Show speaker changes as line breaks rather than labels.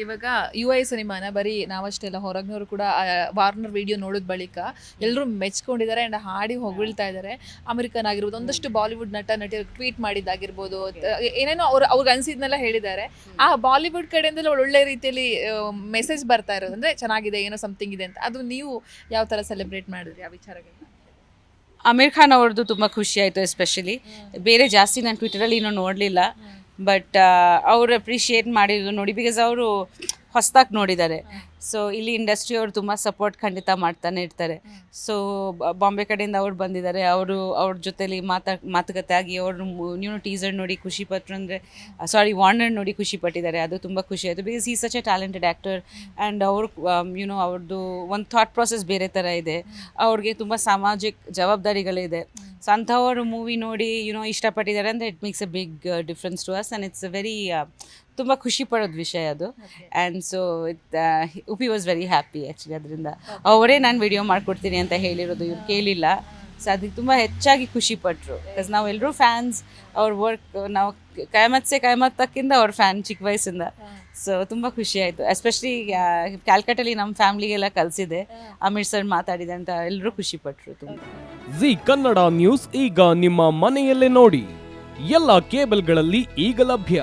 ಇವಾಗ you I ಸಿನಿಮಾನ ಬರೀ ನಾವಷ್ಟೇ ಅಲ್ಲ ಹೊರಗಿನವರು ಕೂಡ ವಾರ್ನರ್ ವಿಡಿಯೋ ನೋಡಿದ ಬಳಿಕ ಎಲ್ಲರೂ ಮೆಚ್ಕೊಂಡಿದ್ದಾರೆ ಅಂಡ್ ಹಾಡಿ ಹೊಗಳ್ತಾ ಇದ್ದಾರೆ. ಅಮೆರಿಕನ್ ಆಗಿರ್ಬೋದು ಒಂದಷ್ಟು ಬಾಲಿವುಡ್ ನಟ ನಟಿಯರು ಟ್ವೀಟ್ ಮಾಡಿದ್ದಾಗಿರ್ಬೋದು ಏನೇನೋ ಅವ್ರು ಅವ್ರಿಗೆ ಅನಿಸಿದ್ನೆಲ್ಲ ಹೇಳಿದ್ದಾರೆ. ಆ ಬಾಲಿವುಡ್ ಕಡೆಯಿಂದಲೂ ಒಳ್ಳೆ ರೀತಿಯಲ್ಲಿ ಮೆಸೇಜ್ ಬರ್ತಾ ಇರೋದು. ಅಂದರೆ ಚೆನ್ನಾಗಿದೆ ಏನೋ ಸಮಥಿಂಗ್ ಇದೆ ಅಂತ. ಅದು ನೀವು ಯಾವ ತರ ಸೆಲೆಬ್ರೇಟ್ ಮಾಡಿದ್ರಿ ಆ ವಿಚಾರಗಳನ್ನ?
ಅಮೀರ್ ಖಾನ್ ಅವ್ರದ್ದು ತುಂಬ ಖುಷಿ ಆಯಿತು ಎಸ್ಪೆಷಲಿ ಬೇರೆ ಜಾಸ್ತಿ ನಾನು ಟ್ವಿಟರಲ್ಲಿ ಏನೋ ನೋಡಲಿಲ್ಲ. ಬಟ್ ಅವ್ರು ಅಪ್ರಿಷಿಯೇಟ್ ಮಾಡಿದ್ರು ನೋಡಿ ಬಿಕಾಸ್ ಅವರು ಹೊಸ್ದಾಗಿ ನೋಡಿದ್ದಾರೆ. ಸೊ ಇಲ್ಲಿ ಇಂಡಸ್ಟ್ರಿ ಅವರು ತುಂಬ ಸಪೋರ್ಟ್ ಖಂಡಿತ ಮಾಡ್ತಾನೆ ಇರ್ತಾರೆ. ಸೊ ಬಾಂಬೆ ಕಡೆಯಿಂದ ಅವ್ರು ಬಂದಿದ್ದಾರೆ. ಅವರು, ಅವ್ರ ಜೊತೆಲಿ ಮಾತಾ, ಮಾತುಕತೆ ಆಗಿ ಅವರು ನೀವು ಟೀಸರ್ ನೋಡಿ ಖುಷಿ ಪಟ್ಟರು ಅಂದರೆ ಸಾರಿ ವಾರ್ನರ್ ನೋಡಿ ಖುಷಿ ಪಟ್ಟಿದ್ದಾರೆ. ಅದು ತುಂಬ ಖುಷಿ ಆಯಿತು. ಬಿಕಾಸ್ ಈ such a talented actor and ಅವ್ರು ಯುನೋ ಅವ್ರದ್ದು ಒಂದು ಥಾಟ್ ಪ್ರಾಸೆಸ್ ಬೇರೆ ಥರ ಇದೆ. ಅವ್ರಿಗೆ ತುಂಬ ಸಾಮಾಜಿಕ ಜವಾಬ್ದಾರಿಗಳಿದೆ ಸೊ ಅಂಥವ್ರ ಮೂವಿ ನೋಡಿ ಯುನೋ ಇಷ್ಟಪಟ್ಟಿದ್ದಾರೆ ಅಂದರೆ it makes a big difference to us and it's a very ತುಂಬ ಖುಷಿ ಪಡೋದು ವಿಷಯ ಅದು. And so it Uppi was very happy actually ಅದರಿಂದ. ಅವರೇ ನಾನು ವಿಡಿಯೋ ಮಾಡ್ಕೊಡ್ತೀನಿ ಅಂತ ಹೇಳಿರೋದು ಇವ್ರು ಕೇಳಿಲ್ಲ. ಸೊ ಅದಕ್ಕೆ ತುಂಬ ಹೆಚ್ಚಾಗಿ ಖುಷಿ ಪಟ್ಟರು ಬಿಕಾಸ್ ನಾವು ಎಲ್ಲರೂ ಫ್ಯಾನ್ಸ್ ಅವ್ರ ವರ್ಕ್ ನಾವು ಕಾಯಮತ್ಸೆ ತಕ್ಕಿಂದ ಅವ್ರ ಫ್ಯಾನ್ ಚಿಕ್ಕ ವಯಸ್ಸಿಂದ. ಸೊ ತುಂಬ ಖುಷಿ ಆಯಿತು. ಎಸ್ಪೆಷಲಿ ಕ್ಯಾಲ್ಕಟ್ಟಲ್ಲಿ ನಮ್ಮ ಫ್ಯಾಮ್ಲಿಗೆಲ್ಲ ಕಲಿಸಿದೆ. ಅಮಿತ್ ಸರ್ ಮಾತಾಡಿದೆ ಅಂತ ಎಲ್ಲರೂ ಖುಷಿ ಪಟ್ಟರು ತುಂಬ.
ಜಿ ಕನ್ನಡ ನ್ಯೂಸ್ ಈಗ ನಿಮ್ಮ ಮನೆಯಲ್ಲೇ ನೋಡಿ. ಎಲ್ಲ ಕೇಬಲ್ಗಳಲ್ಲಿ ಈಗ ಲಭ್ಯ.